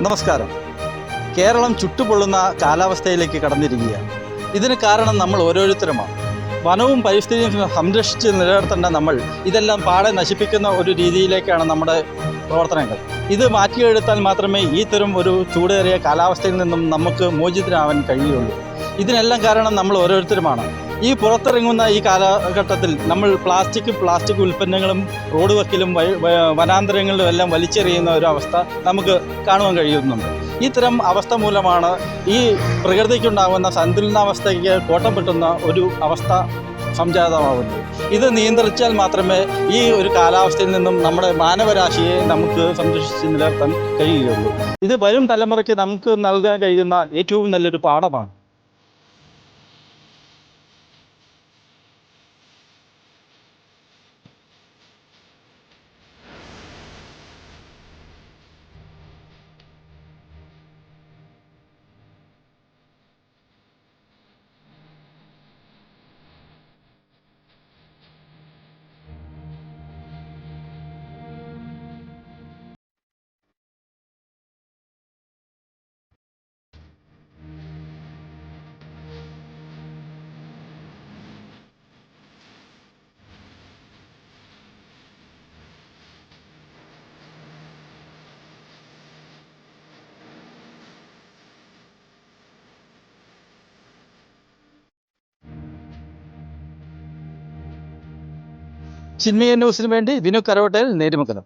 നമസ്കാരം. കേരളം ചുട്ടുപൊള്ളുന്ന കാലാവസ്ഥയിലേക്ക് കടന്നിരിക്കുകയാണ്. ഇതിന് കാരണം നമ്മൾ ഓരോരുത്തരുമാണ്. വനവും പരിസ്ഥിതിയും സംരക്ഷിച്ച് നിലനിർത്തേണ്ട നമ്മൾ ഇതെല്ലാം പാടെ നശിപ്പിക്കുന്ന ഒരു രീതിയിലേക്കാണ് നമ്മുടെ പ്രവർത്തനങ്ങൾ. ഇത് മാറ്റിയെടുത്താൽ മാത്രമേ ഈ തരം ഒരു ചൂടേറിയ കാലാവസ്ഥയിൽ നിന്നും നമുക്ക് മോചിതരാവാൻ കഴിയുള്ളൂ. ഇതിനെല്ലാം കാരണം നമ്മൾ ഓരോരുത്തരുമാണ്. ഈ പുറത്തിറങ്ങുന്ന ഈ കാലഘട്ടത്തിൽ നമ്മൾ പ്ലാസ്റ്റിക് പ്ലാസ്റ്റിക് ഉൽപ്പന്നങ്ങളും റോഡ് വക്കിലും വനാന്തരങ്ങളിലും എല്ലാം വലിച്ചെറിയുന്ന ഒരു അവസ്ഥ നമുക്ക് കാണുവാൻ കഴിയുന്നുണ്ട്. ഇത്തരം അവസ്ഥ മൂലമാണ് ഈ പ്രകൃതിക്കുണ്ടാകുന്ന സന്തുലനാവസ്ഥയ്ക്ക് കോട്ടം പെട്ടുന്ന ഒരു അവസ്ഥ സംജാതമാവുന്നത്. ഇത് നിയന്ത്രിച്ചാൽ മാത്രമേ ഈ ഒരു കാലാവസ്ഥയിൽ നിന്നും നമ്മുടെ മാനവരാശിയെ നമുക്ക് സംരക്ഷിച്ച് നിലനിർത്താൻ കഴിയുകയുള്ളൂ. ഇത് വരും തലമുറയ്ക്ക് നമുക്ക് നൽകാൻ കഴിയുന്ന ഏറ്റവും നല്ലൊരു പാഠമാണ്. ചിന്മയ ന്യൂസിന് വേണ്ടി വിനു കരോട്ടയിൽ നേരിമുഖനം